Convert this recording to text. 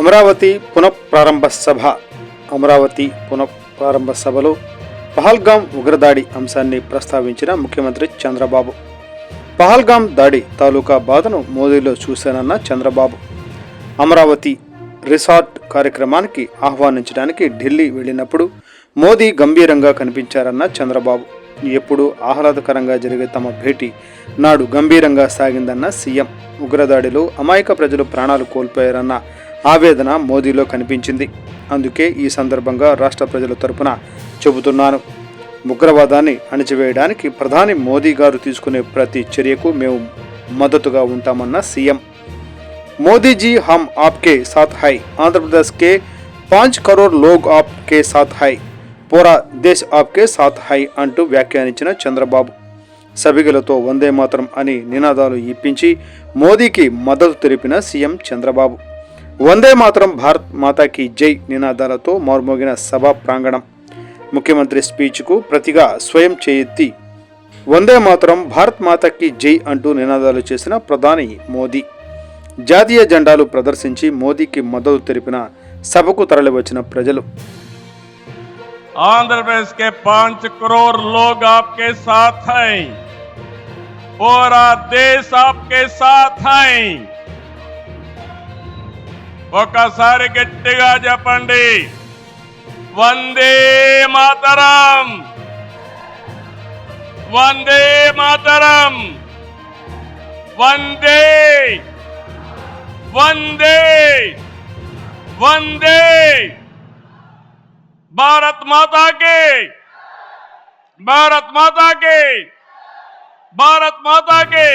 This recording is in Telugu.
అమరావతి పునఃప్రారంభ సభ. అమరావతి పునఃప్రారంభ సభలో పహల్గాం ఉగ్రదాడి అంశాన్ని ప్రస్తావించిన ముఖ్యమంత్రి చంద్రబాబు. పహల్గాం దాడి తాలూకా బాధను మోదీలో చూశానన్న చంద్రబాబు. అమరావతి రిసార్ట్ కార్యక్రమానికి ఆహ్వానించడానికి ఢిల్లీ వెళ్ళినప్పుడు మోదీ గంభీరంగా కనిపించారన్న చంద్రబాబు. ఎప్పుడు ఆహ్లాదకరంగా జరిగే తమ భేటీ నాడు గంభీరంగా సాగిందన్న సీఎం. ఉగ్రదాడిలో అమాయక ప్రజలు ప్రాణాలు కోల్పోయారన్న ఆవేదన మోదీలో కనిపించింది. అందుకే ఈ సందర్భంగా రాష్ట్ర ప్రజల తరపున చెబుతున్నాను. ఉగ్రవాదాన్ని అణిచివేయడానికి ప్రధాని మోదీ గారు తీసుకునే ప్రతి చర్యకు మేము మద్దతుగా ఉంటామన్న సీఎం. మోదీజీ హమ్ ఆప్కే సాత్ హై. ఆంధ్రప్రదేశ్కే పాంచ్ కరోర్ లోగ్ ఆప్కే సాత్ హై. పోరా దేశ్ ఆప్కే సాత్ హై అంటూ వ్యాఖ్యానించిన చంద్రబాబు. సభిగలతో వందే మాత్రం అని నినాదాలు ఇప్పించి మోదీకి మద్దతు తెలిపిన సీఎం చంద్రబాబు. వందే మాతరం భారత్ మాతాకి జై నినాదాలతో మార్మోగిన సభా ప్రాంగణం ముఖ్యమంత్రి స్పీచ్కు ప్రతిగా స్వయం చేయెత్తి వందే మాతరం భారత్ మాతాకి జై అంటూ నినాదాలు చేసిన ప్రధాని మోదీ జాతీయ జెండాలు ప్రదర్శించి మోదీకి మద్దతు తెలిపిన సభకు తరలివచ్చిన ప్రజలు आंध्र प्रदेश के पांच करोड़ लोग आपके साथ हैं पूरा देश आपके साथ हैं ఒకసారి గట్టిగా చెప్పండి వందే మాతరం వందే మాతరం వందే వందే వందే భారత్ మాతా కే భారత్ మాతా కే భారత్ మాతా కే